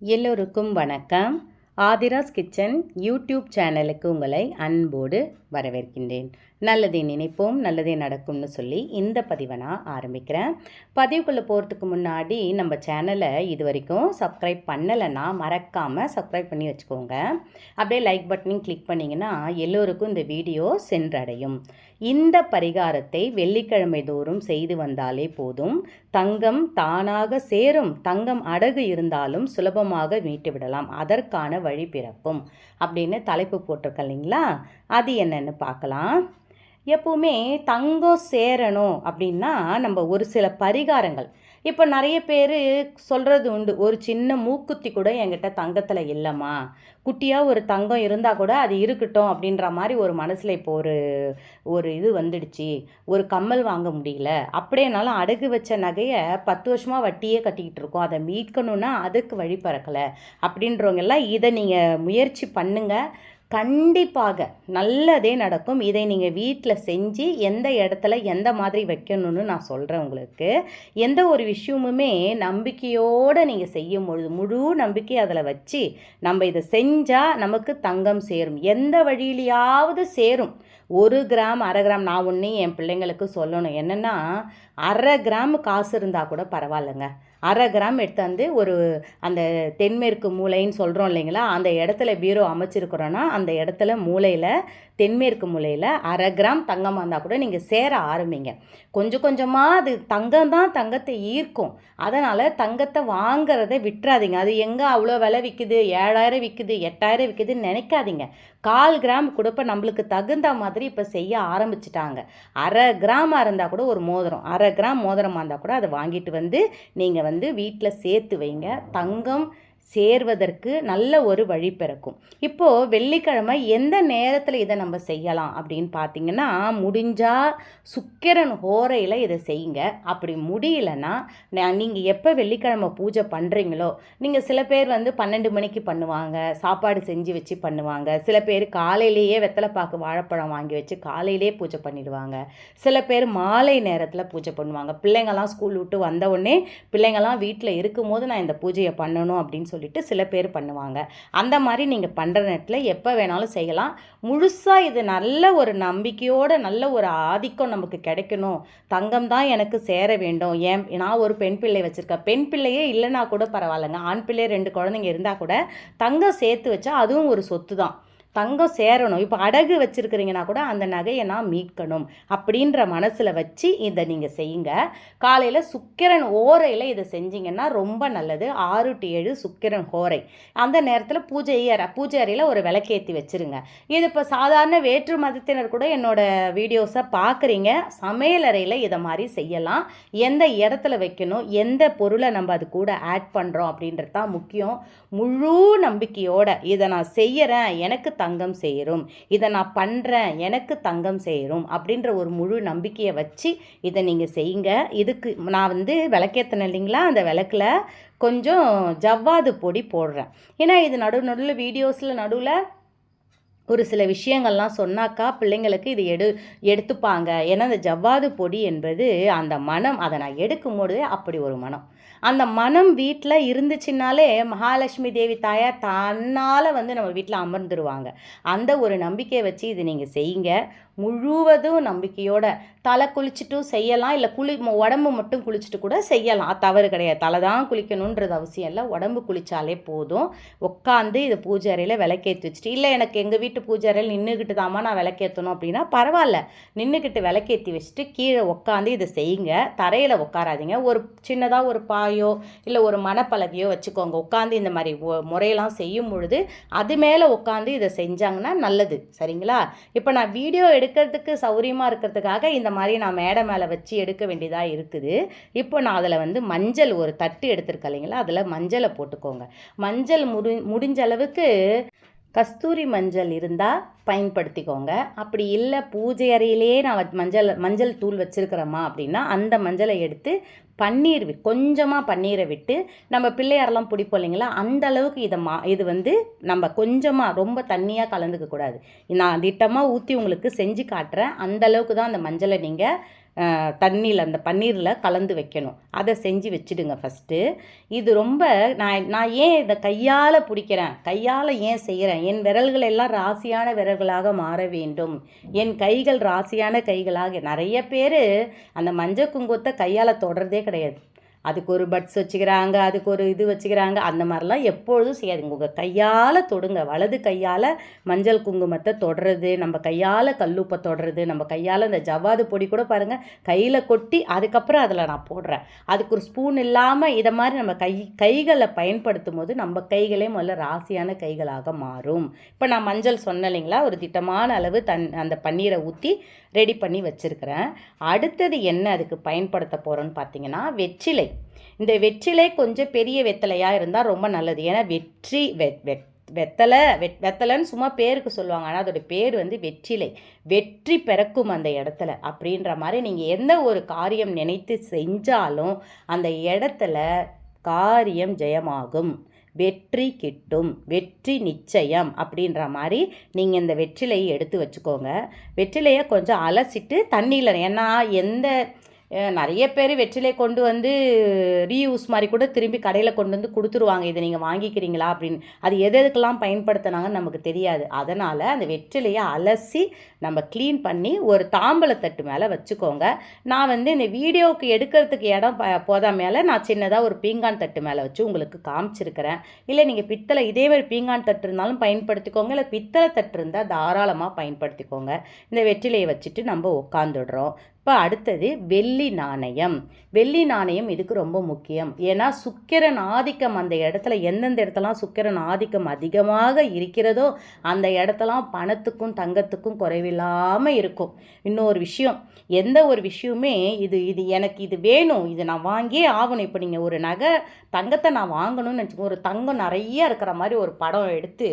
எல்லோருக்கும் வணக்கம். Aadhira's kitchen YouTube சேனலுக்கு உங்களை அன்போடு வரவேற்கின்றேன். நல்லதை நினைப்போம் நல்லதே நடக்கும்னு சொல்லி இந்த பதிவை நான் ஆரம்பிக்கிறேன். பதிவுக்குள்ளே போகிறதுக்கு முன்னாடி நம்ம சேனலை இது வரைக்கும் சப்ஸ்கிரைப் பண்ணலைன்னா மறக்காமல் சப்ஸ்கிரைப் பண்ணி வச்சுக்கோங்க. அப்படியே லைக் பட்டனையும் கிளிக் பண்ணிங்கன்னா எல்லோருக்கும் இந்த வீடியோ சென்றடையும். இந்த பரிகாரத்தை வெள்ளிக்கிழமை தோறும் செய்து வந்தாலே போதும். தங்கம் தானாக சேரும் தங்கம் அடகு இருந்தாலும் சுலபமாக மீட்டு விடலாம். அதற்கான வழி பிறக்கும். அப்படின்னு தலைப்பு போட்டிருக்க இல்லைங்களா? அது என்னன்னு பார்க்கலாம். எப்பவுமே தங்கம் சேரணும் அப்படின்னா நம்ம ஒரு சில பரிகாரங்கள் இப்போ நிறைய பேர் சொல்கிறது உண்டு. ஒரு சின்ன மூக்குத்தி கூட என்கிட்ட தங்கத்தில் இல்லைம்மா. குட்டியாக ஒரு தங்கம் இருந்தால் கூட அது இருக்கட்டும் அப்படின்ற மாதிரி ஒரு மனசில் இப்போ ஒரு ஒரு இது வந்துடுச்சு. ஒரு கம்மல் வாங்க முடியல. அப்படியேனாலும் அடகு வச்ச நகையை பத்து வருஷமாக வட்டியே கட்டிக்கிட்டு இருக்கோம். அதை மீட்கணும்னா அதுக்கு வழி பறக்கலை. அப்படின்றவங்க எல்லாம் இதை நீங்கள் முயற்சி பண்ணுங்கள் கண்டிப்பாக நல்லதே நடக்கும். இதை நீங்கள் வீட்டில் செஞ்சு எந்த இடத்துல எந்த மாதிரி வைக்கணும்னு நான் சொல்கிறேன் உங்களுக்கு. எந்த ஒரு விஷயமுமே நம்பிக்கையோடு நீங்கள் செய்யும் பொழுது முழு நம்பிக்கை அதில் வச்சு நம்ம இதை செஞ்சால் நமக்கு தங்கம் சேரும். எந்த வழியிலையாவது சேரும். ஒரு கிராம் அரை கிராம் நான் ஒன்று என் பிள்ளைங்களுக்கு சொல்லணும். என்னென்னா அரை கிராம் காசு இருந்தால் கூட பரவாயில்லைங்க. அரை கிராம் எடுத்தாந்து ஒரு அந்த தென்மேற்கு மூலைன்னு சொல்கிறோம் இல்லைங்களா? அந்த இடத்துல பீரோ அமைச்சிருக்கிறோன்னா அந்த இடத்துல மூலையில் தென்மேற்கு மூலையில் அரை கிராம் தங்கமாக இருந்தால் கூட நீங்கள் சேர ஆரம்பிங்க. கொஞ்சம் கொஞ்சமாக அது தங்கம் தான் தங்கத்தை ஈர்க்கும். அதனால் தங்கத்தை வாங்குறதை விட்டுறாதீங்க. அது எங்கே அவ்வளோ விலை விற்குது ஏழாயிரம் விற்குது எட்டாயிரம் விற்குதுன்னு நினைக்காதீங்க. கால் கிராம் கூட இப்போ நம்மளுக்கு தகுந்த மாதிரி இப்போ செய்ய ஆரம்பிச்சிட்டாங்க. அரை கிராமாக இருந்தால் கூட ஒரு மோதிரம். அரை கிராம் மோதிரமாக இருந்தால் கூட அதை வாங்கிட்டு வந்து நீங்கள் வந்து வீட்டில் சேர்த்து வைங்க. தங்கம் சேர்வதற்கு நல்ல ஒரு வழி பிறக்கும். இப்போது வெள்ளிக்கிழமை எந்த நேரத்தில் இதை நம்ம செய்யலாம் அப்படின்னு பார்த்தீங்கன்னா முடிஞ்சால் சுக்கிரன் ஹோரையில் இதை செய்யுங்க. அப்படி முடியலன்னா நீங்கள் எப்போ வெள்ளிக்கிழமை பூஜை பண்ணுறீங்களோ நீங்கள் சில பேர் வந்து பன்னெண்டு மணிக்கு பண்ணுவாங்க சாப்பாடு செஞ்சு வச்சு பண்ணுவாங்க. சில பேர் காலையிலேயே வெத்தலைப்பாக்கு வாழைப்பழம் வாங்கி வச்சு காலையிலேயே பூஜை பண்ணிடுவாங்க. சில பேர் மாலை நேரத்தில் பூஜை பண்ணுவாங்க. பிள்ளைங்கள்லாம் ஸ்கூல் விட்டு வந்த உடனே பிள்ளைங்கள்லாம் வீட்டில் இருக்கும்போது நான் இந்த பூஜையை பண்ணணும் அப்படின்னு சொல்லி சொல்லிட்டு சில பேர் பண்ணுவாங்க. அந்த மாதிரி நீங்கள் பண்ணுற நேரத்தில் எப்போ வேணாலும் செய்யலாம். முழுசாக இது நல்ல ஒரு நம்பிக்கையோடு நல்ல ஒரு ஆதிக்கம் நமக்கு கிடைக்கணும். தங்கம் தான் எனக்கு சேர வேண்டும். ஏன்? நான் ஒரு பெண் பிள்ளை வச்சுருக்கேன். பெண் பிள்ளையே இல்லைனா கூட பரவாயில்லைங்க. ஆண் பிள்ளை ரெண்டு குழந்தைங்க இருந்தால் கூட தங்கம் சேர்த்து வச்சா அதுவும் ஒரு சொத்து தான் தங்கம் சேரணும். இப்போ அடகு வச்சுருக்கிறீங்கன்னா கூட அந்த நகையை நான் மீட்கணும் அப்படின்ற மனசில் வச்சு இதை நீங்கள் செய்யுங்க. காலையில் சுக்கிரன் ஓரையில் இதை செஞ்சீங்கன்னா ரொம்ப நல்லது. ஆறு டு ஏழு சுக்கிரன் ஓரை. அந்த நேரத்தில் பூஜை அறை பூஜை அறையில் ஒரு விளக்கேற்றி வச்சுருங்க. இது இப்போ சாதாரண வேற்று மதத்தினர் கூட என்னோடய வீடியோஸை பார்க்குறீங்க சமையலறையில் இதை மாதிரி செய்யலாம். எந்த இடத்துல வைக்கணும்? எந்த பொருளை நம்ம அது கூட ஆட் பண்ணுறோம் அப்படின்றது தான் முக்கியம். முழு நம்பிக்கையோடு இதை நான் செய்கிறேன் எனக்கு தங்கம் சேரும். இதை நான் பண்ணுறேன் எனக்கு தங்கம் சேரும் அப்படின்ற ஒரு முழு நம்பிக்கையை வச்சு இதை நீங்கள் செய்யுங்க. இதுக்கு நான் வந்து விளக்கேற்றினேன் இல்லைங்களா? அந்த விளக்கில் கொஞ்சம் ஜவ்வாது பொடி போடுறேன். ஏன்னா இது நடு நடுவில் வீடியோஸில் நடுவில் ஒரு சில விஷயங்கள்லாம் சொன்னாக்கா பிள்ளைங்களுக்கு இது எடு எடுத்துப்பாங்க. ஏன்னா அந்த ஜவ்வாது பொடி என்பது அந்த மனம் அதை நான் எடுக்கும்போது அப்படி ஒரு மனம். அந்த மனம் வீட்டில் இருந்துச்சுனாலே மகாலட்சுமி தேவி தாயார் தன்னால் வந்து நம்ம வீட்டில் அமர்ந்துருவாங்க. அந்த ஒரு நம்பிக்கையை வச்சு இது நீங்கள் செய்யுங்க. முழுவதும் நம்பிக்கையோட தலை குளிச்சுட்டும் செய்யலாம். இல்லை குளி உடம்பு மட்டும் குளிச்சுட்டு கூட செய்யலாம். தவறு கிடையாது. தலை தான் குளிக்கணுன்றது அவசியம் இல்லை. உடம்பு குளித்தாலே போதும். உட்காந்து இது பூஜை அறையில் விளக்கேற்றி வச்சுட்டு இல்லை எனக்கு எங்கள் வீட்டு பூஜை அறையில் நின்றுக்கிட்டு தாம்மா நான் விளக்கேற்றணும் அப்படின்னா பரவாயில்ல. நின்றுக்கிட்டு விளக்கேற்றி வச்சுட்டு கீழே உட்காந்து இதை செய்யுங்க. தரையில் உட்காராதீங்க ஒரு சின்னதாக ஒரு பாயோ இல்லை ஒரு மனப்பலகையோ வச்சுக்கோங்க. உட்காந்து இந்த மாதிரி முறையெல்லாம் செய்யும் பொழுது அது மேலே உட்காந்து இதை செஞ்சாங்கன்னா நல்லது. சரிங்களா? இப்போ நான் வீடியோ எடு எடுக்கிறதுக்கு சௌரியமாக இருக்கிறதுக்காக இந்த மாதிரி நான் மேடை மேலே வச்சு எடுக்க வேண்டியதாக இருக்குது. இப்போ நான் அதில் வந்து மஞ்சள் ஒரு தட்டு எடுத்திருக்கேன் இல்லைங்களா? அதில் மஞ்சளை போட்டுக்கோங்க. மஞ்சள் முடி முடிஞ்ச அளவுக்கு கஸ்தூரி மஞ்சள் இருந்தால் பயன்படுத்திக்கோங்க. அப்படி இல்லை பூஜை அறையிலேயே நான் மஞ்சள் மஞ்சள் தூள் வச்சுருக்கிறேம்மா அப்படின்னா அந்த மஞ்சளை எடுத்து பன்னீர் கொஞ்சமாக பன்னீரை விட்டு நம்ம பிள்ளையாரெல்லாம் பிடிப்போம் இல்லைங்களா? அந்த அளவுக்கு இதை மா இது வந்து நம்ம கொஞ்சமாக ரொம்ப தண்ணியாக கலந்துக்க கூடாது. நான் திட்டமாக ஊற்றி உங்களுக்கு செஞ்சு காட்டுறேன். அந்த அளவுக்கு தான் அந்த மஞ்சளை நீங்கள் தண்ணியில் அந்த பன்னீரில் கலந்து வைக்கணும். அதை செஞ்சு வச்சுடுங்க ஃபஸ்ட்டு இது ரொம்ப நான் நான் ஏன் இதை கையால் பிடிக்கிறேன்? கையால் ஏன் செய்கிறேன் என் விரல்கள் எல்லாம் ராசியான விரல்களாக மாற வேண்டும். என் கைகள் ராசியான கைகளாக நிறைய பேர் அந்த மஞ்சள் குங்குமத்தை கையால் தொடர்றதே கிடையாது. அதுக்கு ஒரு பட்ஸ் வச்சுக்கிறாங்க அதுக்கு ஒரு இது வச்சுக்கிறாங்க அந்த மாதிரிலாம் எப்பொழுதும் செய்யாதுங்க உங்கள் கையால் தொடுங்க. வலது கையால் மஞ்சள் குங்குமத்தை தொடுறது நம்ம கையால் கல்லுப்பை தொடுறது நம்ம கையால் இந்த ஜவ்வாது பொடி கூட பாருங்கள் கையில் கொட்டி அதுக்கப்புறம் அதில் நான் போடுறேன். அதுக்கு ஒரு ஸ்பூன் இல்லாமல் இதை மாதிரி நம்ம கை கைகளை பயன்படுத்தும் போது நம்ம கைகளே முதல்ல ராசியான கைகளாக மாறும். இப்போ நான் மஞ்சள் சொன்னேன் இல்லைங்களா? ஒரு திட்டமான அளவு தன் அந்த பன்னீரை ஊற்றி ரெடி பண்ணி வச்சுருக்கிறேன். அடுத்தது என்ன அதுக்கு பயன்படுத்த போகிறோன்னு பார்த்தீங்கன்னா வெற்றிலை. இந்த வெற்றிலை கொஞ்சம் பெரிய வெத்தலையாக இருந்தால் ரொம்ப நல்லது. ஏன்னா வெற்றி வெத்தலை வெட் வெத்தலைன்னு சும்மா பேருக்கு சொல்லுவாங்க. ஆனால் அதோடய பேர் வந்து வெற்றிலை. வெற்றி பிறக்கும் அந்த இடத்துல. அப்படின்ற மாதிரி நீங்கள் எந்த ஒரு காரியம் நினைத்து செஞ்சாலும் அந்த இடத்துல காரியம் ஜெயமாகும். வெற்றி கிட்டும். வெற்றி நிச்சயம் அப்படின்ற மாதிரி நீங்கள் இந்த வெற்றிலையை எடுத்து வச்சுக்கோங்க. வெற்றிலையை கொஞ்சம் அலசிட்டு தண்ணியில் ஏன்னா எந்த நிறைய பேர் வெற்றிலை கொண்டு வந்து ரீயூஸ் மாதிரி கூட திரும்பி கடையில் கொண்டு வந்து கொடுத்துருவாங்க. இதை நீங்கள் வாங்கிக்கிறீங்களா அப்படின்னு. அது எது எதுக்கெல்லாம் பயன்படுத்தினாங்கன்னு நமக்கு தெரியாது. அதனால் அந்த வெற்றிலையை அலசி நம்ம க்ளீன் பண்ணி ஒரு தாம்பளத்தட்டு மேலே வச்சுக்கோங்க. நான் வந்து இந்த வீடியோவுக்கு எடுக்கிறதுக்கு இடம் போதா மேலே நான் சின்னதாக ஒரு பீங்கான் தட்டு மேலே வச்சு உங்களுக்கு காமிச்சிருக்கிறேன். இல்லை நீங்கள் பித்தளை இதே மாதிரி பீங்கான் தட்டு இருந்தாலும் பயன்படுத்திக்கோங்க. இல்லை பித்தளை தட்டு இருந்தால் தாராளமாக பயன்படுத்திக்கோங்க. இந்த வெற்றிலையை வச்சுட்டு நம்ம உட்காந்துடுறோம் இப்போ அடுத்தது வெள்ளி நாணயம். வெள்ளி நாணயம் இதுக்கு ரொம்ப முக்கியம். ஏன்னா சுக்கிரன் ஆதிக்கம் அந்த இடத்துல எந்தெந்த இடத்துலாம் சுக்கிரன் ஆதிக்கம் அதிகமாக இருக்கிறதோ அந்த இடத்தெல்லாம் பணத்துக்கும் தங்கத்துக்கும் குறைவில்லாமல் இருக்கும். இன்னொரு விஷயம் எந்த ஒரு விஷயமே இது இது எனக்கு இது வேணும் இது நான் வாங்கியே ஆகணும். இப்போ நீங்கள் ஒரு நகை தங்கத்தை நான் வாங்கணும்னு நினச்சிக்கோ ஒரு தங்கம் நிறைய இருக்கிற மாதிரி ஒரு படம் எடுத்து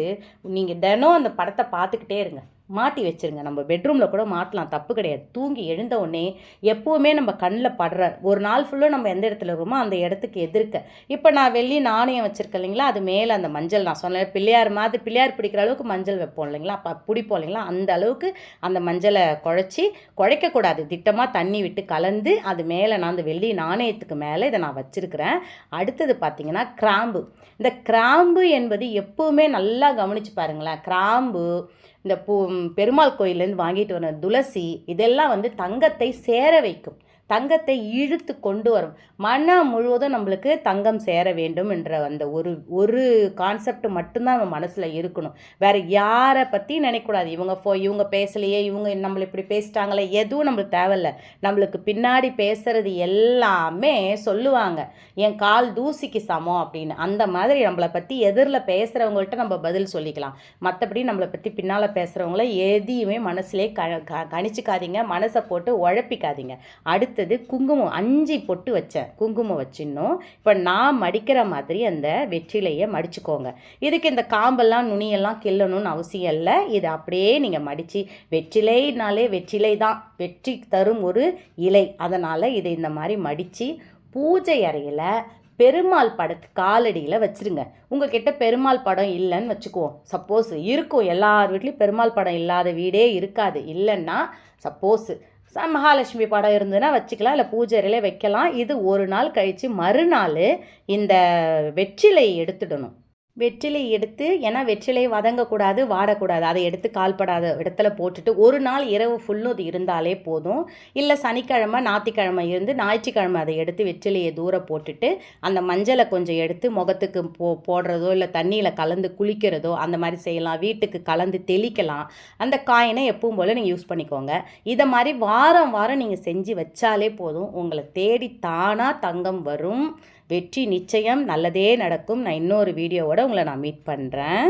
நீங்கள் தினம் அந்த படத்தை பார்த்துக்கிட்டே இருங்க. மாட்டி வச்சுருங்க. நம்ம பெட்ரூமில் கூட மாட்டலாம். தப்பு கிடையாது. தூங்கி எழுந்த உடனே எப்போவுமே நம்ம கண்ணில் படுற ஒரு நாள் ஃபுல்லாக நம்ம எந்த இடத்துல இருக்கோமோ அந்த இடத்துக்கு எதிர்க்க. இப்போ நான் வெள்ளி நாணயம் வச்சுருக்கேன் இல்லைங்களா? அது மேலே அந்த மஞ்சள் நான் சொன்னேன். பிள்ளையார் மாதிரி பிள்ளையார் பிடிக்கிற அளவுக்கு மஞ்சள் வைப்போம் இல்லைங்களா? அப்போ பிடிப்போம் இல்லைங்களா? அந்த அளவுக்கு அந்த மஞ்சளை குழச்சி குழைக்கக்கூடாது. திட்டமாக தண்ணி விட்டு கலந்து அது மேலே நான் அந்த வெள்ளி நாணயத்துக்கு மேலே இதை நான் வச்சுருக்கிறேன். அடுத்தது பார்த்திங்கன்னா கிராம்பு. இந்த கிராம்பு என்பது எப்போவுமே நல்லா கவனித்து பாருங்களேன். கிராம்பு இந்த பூ பெருமாள் கோயிலேருந்து வாங்கிட்டு வர துளசி இதெல்லாம் வந்து தங்கத்தை சேர வைக்கும். தங்கத்தை இழுத்து கொண்டு வரும். மனம் முழுவதும் நம்மளுக்கு தங்கம் சேர வேண்டும் என்ற அந்த ஒரு ஒரு கான்செப்ட் மட்டும்தான் நம்ம மனசில் இருக்கணும். வேறு யாரை பற்றி நினைக்கூடாது இவங்க ஃபோ இவங்க பேசலையே இவங்க நம்மளை இப்படி பேசிட்டாங்களே எதுவும் நம்மளுக்கு தேவையில்ல. நம்மளுக்கு பின்னாடி பேசுகிறது எல்லாமே சொல்லுவாங்க. என் கால் தூசிக்கு சமம் அப்படின்னு. அந்த மாதிரி நம்மளை பற்றி எதிரில் பேசுகிறவங்கள்ட்ட நம்ம பதில் சொல்லிக்கலாம். மற்றபடி நம்மளை பற்றி பின்னால் பேசுகிறவங்கள எதையுமே மனசுலே க கணிச்சிக்காதீங்க. மனசை போட்டு உழப்பிக்காதீங்க. அடுத்து அடுத்தது குங்குமம் அஞ்சு பொட்டு வச்சேன். குங்குமம் வச்சிடணும். இப்போ நான் மடிக்கிற மாதிரி அந்த வெற்றிலையை மடிச்சுக்கோங்க. இதுக்கு இந்த காம்பெல்லாம் நுனியெல்லாம் கிள்ளணும்னு அவசியம் இல்லை. இது அப்படியே நீங்கள் மடித்து வெற்றிலைனாலே வெற்றிலை தான். வெற்றி தரும் ஒரு இலை. அதனால் இதை இந்த மாதிரி மடித்து பூஜை அறையில் பெருமாள் படத்து காலடியில் வச்சுருங்க. உங்ககிட்ட பெருமாள் படம் இல்லைன்னு வச்சுக்குவோம். சப்போஸ் இருக்கும். எல்லார் வீட்லேயும் பெருமாள் படம் இல்லாத வீடே இருக்காது. இல்லைன்னா சப்போஸு மகாலட்சுமி படம் இருந்ததுன்னா வச்சுக்கலாம் இல்லை பூஜையிலே வைக்கலாம். இது ஒரு நாள் கழித்து மறுநாள் இந்த வெற்றிலை எடுத்துடணும். வெற்றிலை எடுத்து ஏன்னா வெற்றிலை வதங்கக்கூடாது வாடக்கூடாது. அதை எடுத்து கால்படாத இடத்துல போட்டுட்டு ஒரு நாள் இரவு ஃபுல்லும் அது இருந்தாலே போதும். இல்லை சனிக்கிழமை ஞாயிற்றுக்கிழமை இருந்து ஞாயிற்றுக்கிழமை அதை எடுத்து வெற்றிலையை தூர போட்டுட்டு அந்த மஞ்சளை கொஞ்சம் எடுத்து முகத்துக்கு போ போடுறதோ இல்லை தண்ணியில் கலந்து குளிக்கிறதோ அந்த மாதிரி செய்யலாம். வீட்டுக்கு கலந்து தெளிக்கலாம். அந்த காயினை எப்பவும் போல் நீங்கள் யூஸ் பண்ணிக்கோங்க. இதை மாதிரி வாரம் வாரம் நீங்கள் செஞ்சு வச்சாலே போதும். உங்களை தேடி தானாக தங்கம் வரும். வெற்றி நிச்சயம் நல்லதே நடக்கும். நான் இன்னொரு வீடியோவோட உங்களை நான் மீட் பண்ணுறேன்